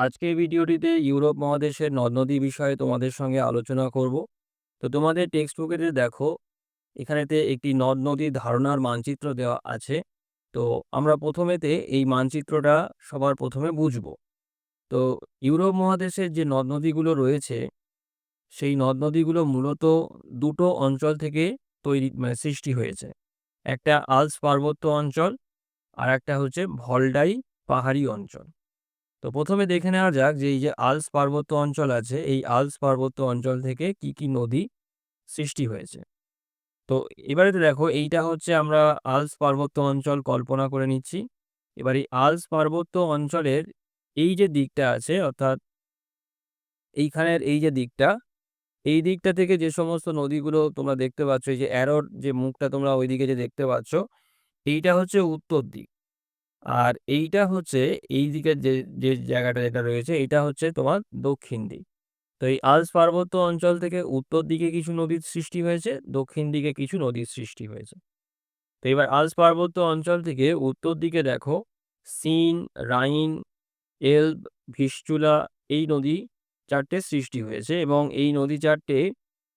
আজকের ভিডিওটিতে ইউরোপ মহাদেশের নদ-নদী বিষয়ে তোমাদের সঙ্গে আলোচনা করব। তো তোমাদের টেক্সট বুকেতে দেখো এখানেতে একটি নদ-নদীর ধারণার মানচিত্র দেওয়া আছে। তো আমরা প্রথমেতে এই মানচিত্রটা সবার প্রথমে বুঝব। তো ইউরোপ মহাদেশের যে নদ-নদীগুলো রয়েছে, সেই নদ-নদীগুলো মূলত দুটো অঞ্চল থেকে তৈরি মানে সৃষ্টি হয়েছে। একটা আলস পার্বত্য অঞ্চল, আর একটা হচ্ছে ভলডাই পাহাড়ি অঞ্চল। তো প্রথমে দেখে নেওয়া যাক যে এই যে আলস পার্বত্য অঞ্চল আছে, এই আলস পার্বত্য অঞ্চল থেকে কি, কি নদী সৃষ্টি হয়েছে। তো এবারেতে দেখো এইটা হচ্ছে আমরা আলস পার্বত্য অঞ্চল কল্পনা করে নিচ্ছি। এবার এই আলস পার্বত্য অঞ্চলের এই যে দিকটা আছে অর্থাৎ এইখানের এই যে দিকটা, এই দিকটা থেকে যে সমস্ত নদীগুলো তোমরা দেখতে পাচ্ছ, এই যে অ্যারোর যে মুখটা তোমরা ওইদিকে যে দেখতে পাচ্ছ, এইটা হচ্ছে উত্তর দিক। আর এইটা হচ্ছে এই দিকের যে, যে জায়গাটা যেটা রয়েছে এটা হচ্ছে তোমার দক্ষিণ দিক। তো এই আলস পার্বত্য অঞ্চল থেকে উত্তর দিকে কিছু নদীর সৃষ্টি হয়েছে, দক্ষিণ দিকে কিছু নদীর সৃষ্টি হয়েছে। তো এবার আলস পার্বত্য অঞ্চল থেকে উত্তর দিকে দেখো সিন, রাইন, এলব, ভিস্চুলা এই নদী চারটে সৃষ্টি হয়েছে এবং এই নদী চারটে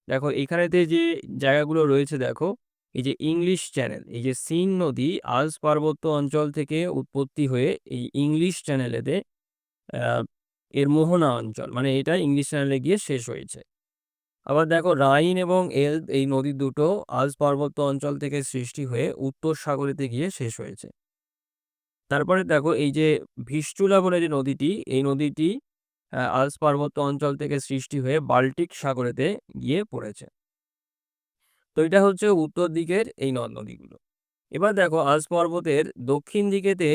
দেখো এখানেতে যে জায়গাগুলো রয়েছে দেখো এই যে ইংলিশ চ্যানেল এই যে সিন নদী আল্পস পার্বত্য অঞ্চল থেকে উৎপত্তি হয়ে এই ইংলিশ চ্যানেলেতে এর মোহনা অঞ্চল মানে এটা ইংলিশ চ্যানেলে গিয়ে শেষ হয়েছে। আবার দেখো রাইন এবং এল এই নদী দুটো আল্পস পার্বত্য অঞ্চল থেকে সৃষ্টি হয়ে উত্তর সাগরেতে গিয়ে শেষ হয়েছে। তারপরে দেখো এই যে ভিস্টুলা বলে যে নদীটি, এই নদীটি আল্পস পার্বত্য অঞ্চল থেকে সৃষ্টি হয়ে বাল্টিক সাগরেতে গিয়ে পড়েছে। তো এটা হচ্ছে উত্তর দিকের এই নদ নদীগুলো। এবার দেখো আল্পস পর্বতের দক্ষিণ দিকেতে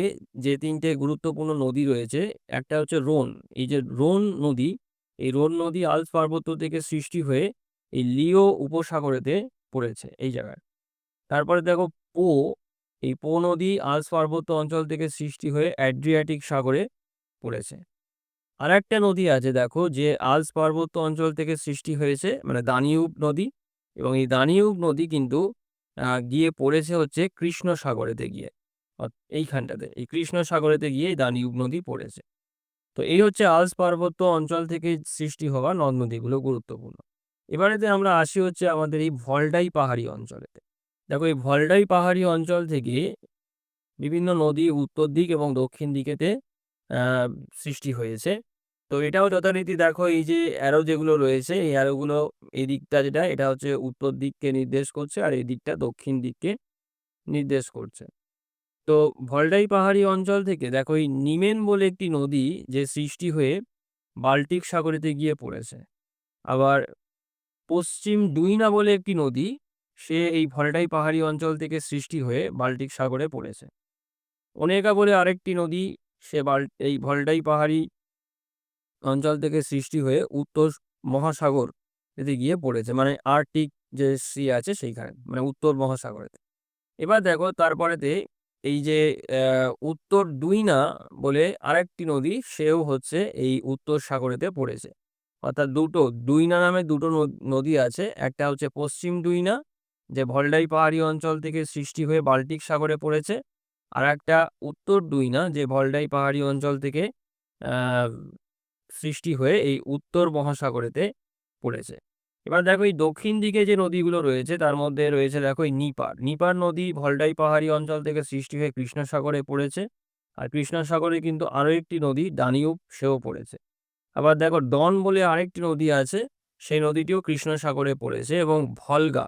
যে তিনটে গুরুত্বপূর্ণ নদী রয়েছে, একটা হচ্ছে রোন। এই যে রোন নদী, এই রোন নদী আল্পস পার্বত্য থেকে সৃষ্টি হয়ে এই লিও উপসাগরেতে পড়েছে এই জায়গায়। তারপরে দেখো, পো। এই পো নদী আল্পস পার্বত্য অঞ্চল থেকে সৃষ্টি হয়ে অ্যাড্রিয়াটিক সাগরে পড়েছে। আর একটা নদী আছে, দেখো, যে আল্পস পার্বত্য অঞ্চল থেকে সৃষ্টি হয়েছে মানে দানিউব নদী। এবং এই দানিউব নদী কিন্তু গিয়ে পড়েছে হচ্ছে কৃষ্ণ সাগরেতে গিয়ে এইখানটাতে, এই কৃষ্ণ সাগরেতে গিয়ে দানিউব নদী পড়েছে। তো এই হচ্ছে আলস পার্বত্য অঞ্চল থেকে সৃষ্টি হওয়া নদ নদীগুলো গুরুত্বপূর্ণ। এবারেতে আমরা আসি হচ্ছে আমাদের এই ভলডাই পাহাড়ি অঞ্চলেতে। দেখো এই ভলডাই পাহাড়ি অঞ্চল থেকে বিভিন্ন নদী উত্তর দিক এবং দক্ষিণ দিকেতে সৃষ্টি হয়েছে। তো এটাও যথারীতি দেখো এই যে অ্যারো যেগুলো রয়েছে, এই অ্যারোগুলো এই দিকটা যেটা, এটা হচ্ছে উত্তর দিককে নির্দেশ করছে আর এই দিকটা দক্ষিণ দিককে নির্দেশ করছে। তো ভলডাই পাহাড়ি অঞ্চল থেকে দেখো এই নিমেন বলে একটি নদী যে সৃষ্টি হয়ে বাল্টিক সাগরেতে গিয়ে পড়েছে। আবার পশ্চিম ডুইনা বলে একটি নদী, সে এই ভলডাই পাহাড়ি অঞ্চল থেকে সৃষ্টি হয়ে বাল্টিক সাগরে পড়েছে। অনেকা বলে আরেকটি নদী, সে বাল, এই ভলডাই পাহাড়ি অঞ্চল থেকে সৃষ্টি হয়ে উত্তর মহাসাগর এতে গিয়ে পড়েছে। মানে আর্কটিক যে সি আছে সেইখানে মানে উত্তর মহাসাগরেতে। এবার দেখো তারপরেতে এই যে উত্তর দুইনা বলে আরেকটি নদী সেও হচ্ছে এই উত্তর সাগরেতে পড়েছে। অর্থাৎ দুটো, দুইনা নামে দুটো নদী আছে। একটা হচ্ছে পশ্চিম দুইনা, যে ভলডাই পাহাড়ি অঞ্চল থেকে সৃষ্টি হয়ে বাল্টিক সাগরে পড়েছে। আর একটা উত্তর দুইনা, যে ভলডাই পাহাড়ি অঞ্চল থেকে সৃষ্টি হয়ে এই উত্তর মহাসাগরেতে পড়েছে। এবার দেখো এই দক্ষিণ দিকে যে নদীগুলো রয়েছে, তার মধ্যে রয়েছে দেখো এই নিপার। নিপার নদী ভলডাই পাহাড়ি অঞ্চল থেকে সৃষ্টি হয়ে কৃষ্ণসাগরে পড়েছে। আর কৃষ্ণসাগরে কিন্তু আরও একটি নদী দানিউব সেও পড়েছে। আবার দেখো ডন বলে আরেকটি নদী আছে, সেই নদীটিও কৃষ্ণসাগরে পড়েছে এবং ভলগা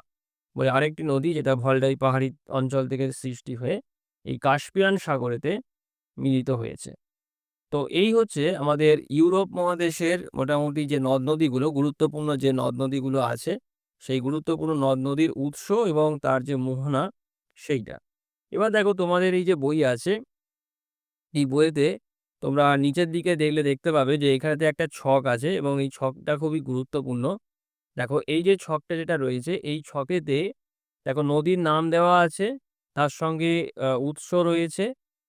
বলে আরেকটি নদী যেটা ভলডাই পাহাড়ি অঞ্চল থেকে সৃষ্টি হয়ে এই কাশ্মীরান সাগরেতে মিলিত হয়েছে। তো এই হচ্ছে আমাদের ইউরোপ মহাদেশের মোটামুটি যে নদ নদীগুলো, গুরুত্বপূর্ণ যে নদ নদীগুলো আছে, সেই গুরুত্বপূর্ণ নদ নদীর উৎস এবং তার যে মোহনা সেইটা। এবার দেখো তোমাদের এই যে বই আছে, এই বইতে তোমরা নিচের দিকে দেখলে দেখতে পাবে যে এখানেতে একটা ছক আছে এবং এই ছকটা খুবই গুরুত্বপূর্ণ। দেখো এই যে ছকটা যেটা রয়েছে, এই ছকেতে দেখো নদীর নাম দেওয়া আছে, তার সঙ্গে উৎস রয়েছে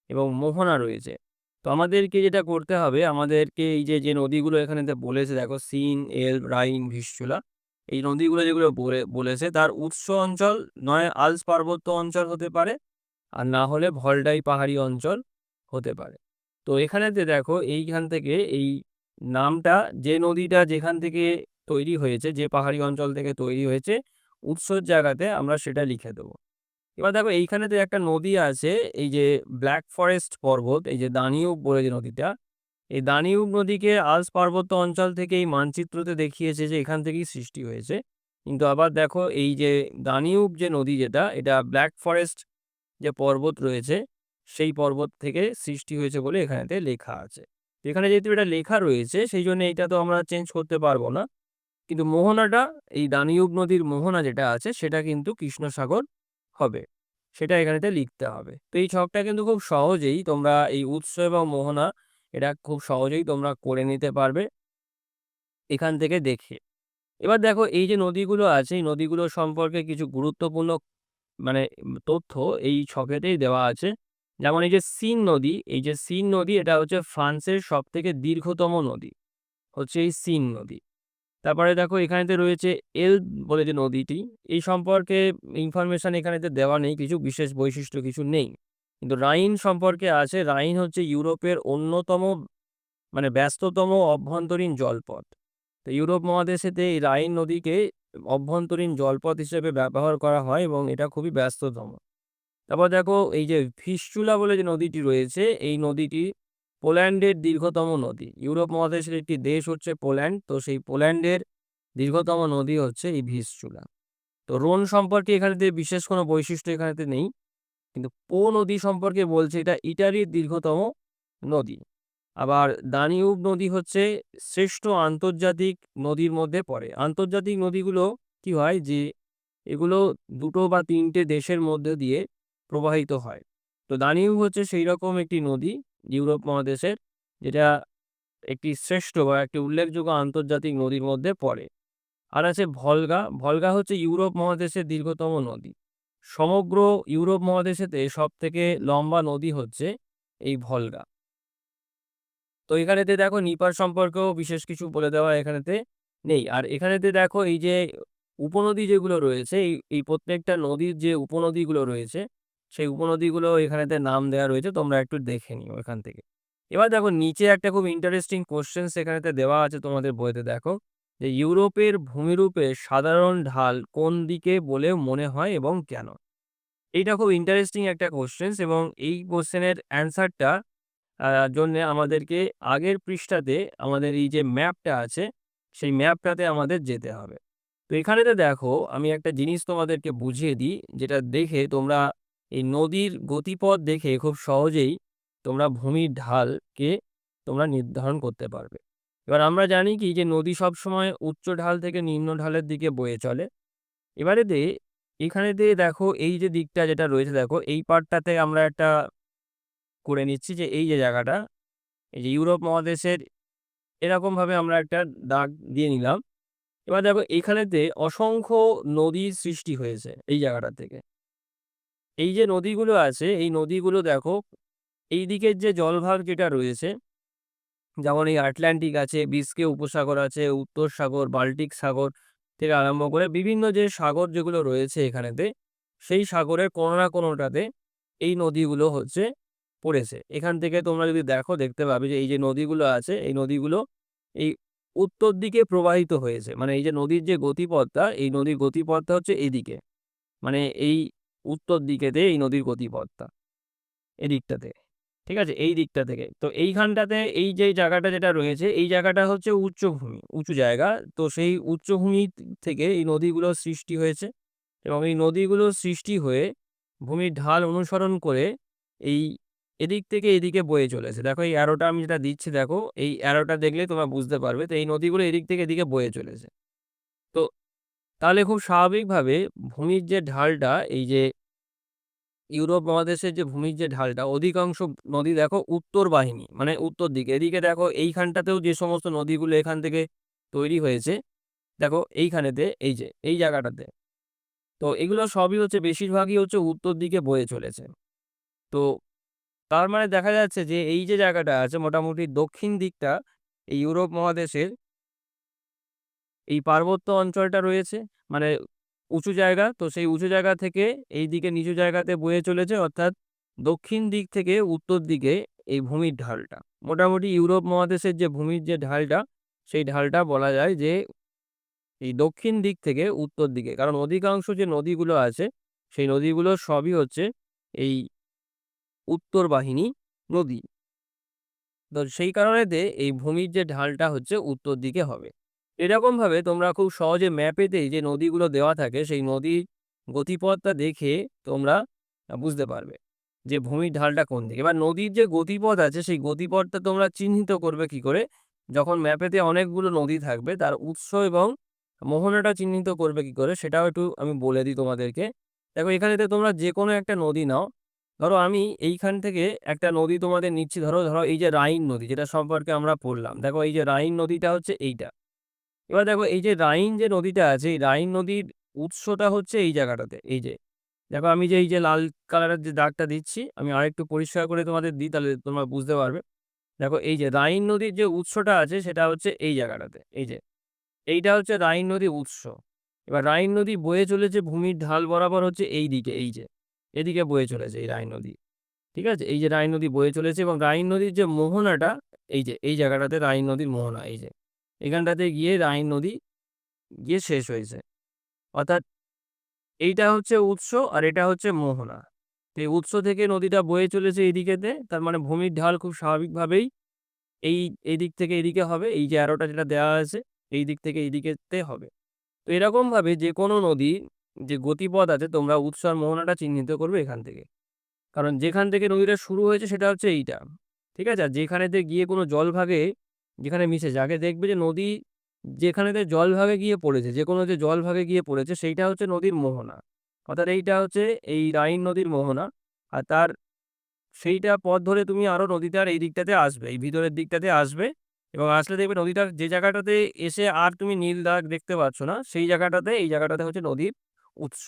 এবং মোহনা রয়েছে। তো আমাদেরকে যেটা করতে হবে, আমাদেরকে এই যে যে নদীগুলো এখানে বলেছে, দেখো সিন এল রাইন, ভিসচুলা, এই নদীগুলো যেগুলো বলে, বলেছে, তার উৎস অঞ্চল নয় আলস পার্বত্য অঞ্চল হতে পারে, আর না হলে ভলডাই পাহাড়ি অঞ্চল হতে পারে। তো এখানেতে দেখো, এইখান থেকে এই নামটা, যে নদীটা যেখান থেকে তৈরি হয়েছে, যে পাহাড়ি অঞ্চল থেকে তৈরি হয়েছে, উৎসর জায়গাতে আমরা সেটা লিখে দেবো। এবার দেখো এইখানেতে একটা নদী আছে, এই যে ব্ল্যাক ফরেস্ট পর্বত, এই যে দানিউব বলে যে নদীটা, এই দানিউব নদীকে আলস পার্বত্য অঞ্চল থেকে এই মানচিত্রতে দেখিয়েছে যে এখান থেকেই সৃষ্টি হয়েছে। কিন্তু আবার দেখো এই যে দানিউব যে নদী যেটা, এটা ব্ল্যাক ফরেস্ট যে পর্বত রয়েছে, সেই পর্বত থেকে সৃষ্টি হয়েছে বলে এখানেতে লেখা আছে। এখানে যেহেতু এটা লেখা রয়েছে, সেই জন্য এইটা তো আমরা চেঞ্জ করতে পারব না। কিন্তু মোহনাটা, এই দানিউব নদীর মোহনা যেটা আছে, সেটা কিন্তু কৃষ্ণসাগর হবে, সেটা এখানেতে লিখতে হবে। তো এই ছকটা কিন্তু খুব সহজেই তোমরা এই উৎস এবং মোহনা, এটা খুব সহজেই তোমরা করে নিতে পারবে এখান থেকে দেখে। এবার দেখো, এই যে নদীগুলো আছে, এই নদীগুলো সম্পর্কে কিছু গুরুত্বপূর্ণ মানে তথ্য এই ছকেতেই দেওয়া আছে। যেমন এই যে সিন নদী, এই যে সিন নদী এটা হচ্ছে ফ্রান্সের সব থেকে দীর্ঘতম নদী, হচ্ছে এই সিন নদী। তারপরে দেখো এখানেতে রয়েছে এল বলে যে নদীটি। এই সম্পর্কে ইনফরমেশন এখানেতে দেওয়া নেই, কিছু বিশেষ বৈশিষ্ট্য কিছু নেই। কিন্তু রাইন সম্পর্কে আছে, রাইন হচ্ছে ইউরোপের অন্যতম মানে ব্যস্ততম অভ্যন্তরীণ জলপথ। তো ইউরোপ মহাদেশেতে এই রাইন নদীকে অভ্যন্তরীণ জলপথ হিসেবে ব্যবহার করা হয় এবং এটা খুবই ব্যস্ততম। তারপর দেখো এই যে ফিসচুলা বলে যে নদীটি রয়েছে, এই নদীটি পোল্যান্ডের দীর্ঘতম নদী। ইউরোপ মহাদেশের একটি দেশ হচ্ছে পোল্যান্ড। তো সেই পোল্যান্ডের দীর্ঘতম নদী হচ্ছে এই ভিসচুলা। তো রোন সম্পর্কে এখানেতে বিশেষ কোনো বৈশিষ্ট্য এখানেতে নেই। কিন্তু পো নদী সম্পর্কে বলছে এটা ইটালির দীর্ঘতম নদী। আবার দানিউব নদী হচ্ছে শ্রেষ্ঠ আন্তর্জাতিক নদীর মধ্যে পড়ে। আন্তর্জাতিক নদীগুলো কি হয় যে এগুলো দুটো বা তিনটে দেশের মধ্যে দিয়ে প্রবাহিত হয়। তো দানিউব হচ্ছে সেই রকম একটি নদী। ইউরোপ মহাদেশের, যেটা একটি শ্রেষ্ঠ বা একটি উল্লেখযোগ্য আন্তর্জাতিক নদীর মধ্যে পড়ে। আর আছে ভলগা। ভলগা হচ্ছে ইউরোপ মহাদেশের দীর্ঘতম নদী। সমগ্র ইউরোপ মহাদেশেতে সব থেকে লম্বা নদী হচ্ছে এই ভলগা। তো এখানেতে দেখো নিপার সম্পর্কেও বিশেষ কিছু বলে দেওয়া এখানেতে নেই। আর এখানেতে দেখো এই যে উপনদী যেগুলো রয়েছে, এই এই প্রত্যেকটা নদীর যে উপনদীগুলো রয়েছে সেই উপনদীগুলো এখানেতে নাম দেওয়া রয়েছে, তোমরা একটু দেখে নিও এখান থেকে। এবার দেখো, নিচে একটা খুব ইন্টারেস্টিং কোশ্চেন সেখানেতে দেওয়া আছে তোমাদের বইতে, দেখো। যে ইউরোপের ভূমিরূপে সাধারণ ঢাল কোন দিকে বলে মনে হয় এবং কেন? এইটা খুব ইন্টারেস্টিং একটা কোশ্চেন এবং এই কোশ্চেনের অ্যান্সারটা জন্য আমাদেরকে আগের পৃষ্ঠাতে আমাদের এই যে ম্যাপটা আছে, সেই ম্যাপটাতে আমাদের যেতে হবে। তো এখানেতে দেখো, আমি একটা জিনিস তোমাদেরকে বুঝিয়ে দিই, যেটা দেখে তোমরা এই নদীর গতিপথ দেখে খুব সহজেই তোমরা ভূমির ঢালকে তোমরা নির্ধারণ করতে পারবে। এবার আমরা জানি কি যে নদী সবসময় উচ্চ ঢাল থেকে নিম্ন ঢালের দিকে বয়ে চলে। এবারে দে, এখানে দিয়ে দেখো এই যে দিকটা যেটা রয়েছে দেখো, এই পার্টটাতে আমরা একটা করে নিচ্ছি যে এই যে জায়গাটা, এই যে ইউরোপ মহাদেশের এরকমভাবে আমরা একটা দাগ দিয়ে নিলাম। এবার দেখো এখানেতে অসংখ্য নদীর সৃষ্টি হয়েছে এই জায়গাটা থেকে। এই যে নদীগুলো আছে, এই নদীগুলো দেখো, এই দিকের যে জলভাগ যেটা রয়েছে, যেমন এই আটলান্টিক আছে, বিস্কে উপসাগর আছে, উত্তর সাগর, বাল্টিক সাগর থেকে আরম্ভ করে বিভিন্ন যে সাগর যেগুলো রয়েছে এখানেতে, সেই সাগরের কোনো না কোনোটাতে এই নদীগুলো হচ্ছে পড়েছে। এখান থেকে তোমরা যদি দেখো, দেখতে পাবে যে এই যে নদীগুলো আছে, এই নদীগুলো এই উত্তর দিকে প্রবাহিত হয়েছে। মানে এই যে নদীর যে গতিপথটা, এই নদীর গতিপথটা হচ্ছে এদিকে। মানে এই উত্তর দিকেতে এই নদীর গতিপথটা, এদিকটাতে, ঠিক আছে? এই দিকটা থেকে। তো এইখানটাতে এই যে জায়গাটা যেটা রয়েছে, এই জায়গাটা হচ্ছে উচ্চভূমি, উঁচু জায়গা। তো সেই উচ্চভূমি থেকে এই নদীগুলো সৃষ্টি হয়েছে এবং এই নদীগুলো সৃষ্টি হয়ে ভূমির ঢাল অনুসরণ করে এই এদিক থেকে এদিকে বয়ে চলেছে। দেখো এই অ্যারোটা আমি যেটা দিচ্ছি, দেখো, এই অ্যারোটা দেখলে তোমরা বুঝতে পারবে তো এই নদীগুলো এদিক থেকে এদিকে বয়ে চলেছে। তাহলে খুব স্বাভাবিকভাবে ভূমির যে ঢালটা, এই যে ইউরোপ মহাদেশের যে ভূমির যে ঢালটা, অধিকাংশ নদী দেখো উত্তর বাহিনী মানে উত্তর দিকে। এদিকে দেখো এইখানটাতেও যে সমস্ত নদীগুলো এখান থেকে তৈরি হয়েছে, দেখো এইখানেতে, এই যে, এই জায়গাটাতে। তো এগুলো সবই হচ্ছে, বেশিরভাগই হচ্ছে উত্তর দিকে বয়ে চলেছে। তো তার মানে দেখা যাচ্ছে যে এই যে জায়গাটা আছে, মোটামুটি দক্ষিণ দিকটা, এই ইউরোপ মহাদেশের এই পার্বত্য অঞ্চলটা রয়েছে। মানে উঁচু জায়গা, তো সেই উঁচু জায়গা থেকে এই দিকে নিচু জায়গাতে বয়ে চলেছে, অর্থাৎ দক্ষিণ দিক থেকে উত্তর দিকে এই ভূমির ঢালটা। মোটামুটি ইউরোপ মহাদেশের যে ভূমির যে ঢালটা, সেই ঢালটা বলা যায় যে এই দক্ষিণ দিক থেকে উত্তর দিকে। কারণ অধিকাংশ যে নদীগুলো আছে, সেই নদীগুলো সবই হচ্ছে এই উত্তর বাহিনী নদী। তো সেই কারণেতে এই ভূমির যে ঢালটা হচ্ছে উত্তর দিকে হবে। এরকমভাবে তোমরা খুব সহজে ম্যাপেতেই যে নদীগুলো দেওয়া থাকে, সেই নদীর গতিপথটা দেখে তোমরা বুঝতে পারবে যে ভূমির ঢালটা কোন দিকে। এবার নদীর যে গতিপথ আছে, সেই গতিপথটা তোমরা চিহ্নিত করবে কি করে? যখন ম্যাপেতে অনেকগুলো নদী থাকবে, তার উৎস এবং মোহনাটা চিহ্নিত করবে কি করে, সেটাও একটু আমি বলে দিই তোমাদেরকে। দেখো এখানেতে তোমরা যে কোনো একটা নদী নাও। ধরো, আমি এইখান থেকে একটা নদী তোমাদের নিচ্ছি। ধরো ধরো, এই যে রাইন নদী, যেটা সম্পর্কে আমরা পড়লাম। দেখো, এই যে রাইন নদীটা হচ্ছে এইটা। এবার দেখো এই যে রাইন যে নদীটা আছে, এই রাইন নদীর উৎসটা হচ্ছে এই জায়গাটাতে, এই যে। দেখো আমি যে এই যে লাল কালারের যে দাগটা দিচ্ছি, আমি আরেকটু পরিষ্কার করে তোমাদের দিই, তাহলে তোমরা বুঝতে পারবে। দেখো এই যে রাইন নদীর যে উৎসটা আছে, সেটা হচ্ছে এই জায়গাটাতে, এই যে। এইটা হচ্ছে রাইন নদীর উৎস। এবার রাইন নদী বয়ে চলেছে ভূমির ঢাল বরাবর হচ্ছে এই দিকে, এই যে। এদিকে বয়ে চলেছে এই রাইন নদী, ঠিক আছে? এই যে রাইন নদী বয়ে চলেছে এবং রাইন নদীর যে মোহনাটা, এই যে, এই জায়গাটাতে রাইন নদীর মোহনা, এই যে। এখানটাতে গিয়ে রাইন নদী গিয়ে শেষ হয়েছে। অর্থাৎ এইটা হচ্ছে উৎস আর এটা হচ্ছে মোহনা। এই উৎস থেকে নদীটা বয়ে চলেছে এদিকেতে, তার মানে ভূমির ঢাল খুব স্বাভাবিকভাবেই এই এই দিক থেকে এদিকে হবে, এই যে অ্যারোটা যেটা দেওয়া আছে, এই দিক থেকে এদিকেতে হবে। তো এরকমভাবে যে কোনো নদী, যে গতিপথ আছে, তোমরা উৎস আর মোহনাটা চিহ্নিত করবে এখান থেকে। কারণ যেখান থেকে নদীটা শুরু হয়েছে সেটা হচ্ছে এইটা, ঠিক আছে? আর যেখানেতে গিয়ে কোনো জলভাগে যেখানে মিশে যাকে দেখবে যে নদী যেখানেতে জলভাগে গিয়ে পড়েছে, যে কোনো যে জলভাগে গিয়ে পড়েছে, সেইটা হচ্ছে নদীর মোহনা। অর্থাৎ এইটা হচ্ছে এই রাইন নদীর মোহনা। আর তার সেইটা পথ ধরে তুমি আরও নদীটার এই দিকটাতে আসবে, এই ভিতরের দিকটাতে আসবে এবং আসলে দেখবে নদীটার যে জায়গাটাতে এসে আর তুমি নীল দাগ দেখতে পাচ্ছ না, সেই জায়গাটাতে, এই জায়গাটাতে হচ্ছে নদীর উৎস।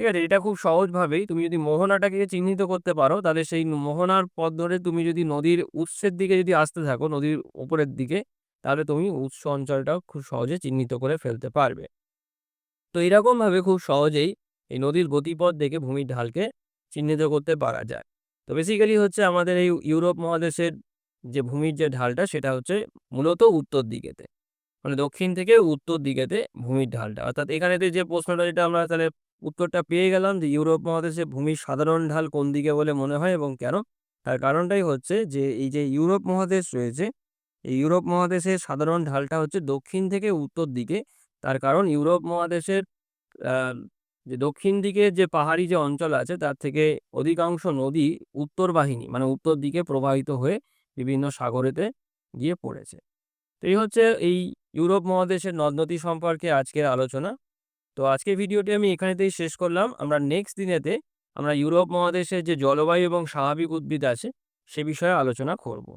ঠিক আছে? এটা খুব সহজভাবেই তুমি যদি মোহনাটাকে চিহ্নিত করতে পারো, তাহলে সেই মোহনার পথ ধরে তুমি যদি নদীর উৎসের দিকে যদি আসতে থাকো, নদীর উপরের দিকে, তাহলে তুমি উৎস অঞ্চলটাও খুব সহজে চিহ্নিত করে ফেলতে পারবে। তো এরকমভাবে খুব সহজেই এই নদীর গতিপথ দেখে ভূমির ঢালকে চিহ্নিত করতে পারা যায়। তো বেসিক্যালি হচ্ছে আমাদের এই ইউরোপ মহাদেশের যে ভূমির যে ঢালটা, সেটা হচ্ছে মূলত উত্তর দিকেতে। মানে দক্ষিণ থেকে উত্তর দিকেতে ভূমির ঢালটা। অর্থাৎ এখানেতে যে প্রশ্নটা, যেটা আমরা তাহলে উত্তরটা পেয়ে গেলাম যে ইউরোপ মহাদেশে ভূমির সাধারণ ঢাল কোন দিকে বলে মনে হয় এবং কেন? তার কারণটাই হচ্ছে যে এই যে ইউরোপ মহাদেশ রয়েছে, এই ইউরোপ মহাদেশের সাধারণ ঢালটা হচ্ছে দক্ষিণ থেকে উত্তর দিকে। তার কারণ ইউরোপ মহাদেশের যে দক্ষিণ দিকে যে পাহাড়ি যে অঞ্চল আছে তার থেকে অধিকাংশ নদী উত্তর বাহিনী মানে উত্তর দিকে প্রবাহিত হয়ে বিভিন্ন সাগরেতে গিয়ে পড়েছে। তো এই হচ্ছে এই ইউরোপ মহাদেশের নদ নদী সম্পর্কে আজকের আলোচনা। তো আজকে ভিডিওটি আমি এখানেতেই শেষ করলাম। আমরা নেক্সট দিনেতে আমরা ইউরোপ মহাদেশের যে জলবায়ু এবং স্বাভাবিক উদ্ভিদ আছে, সে বিষয়ে আলোচনা করব।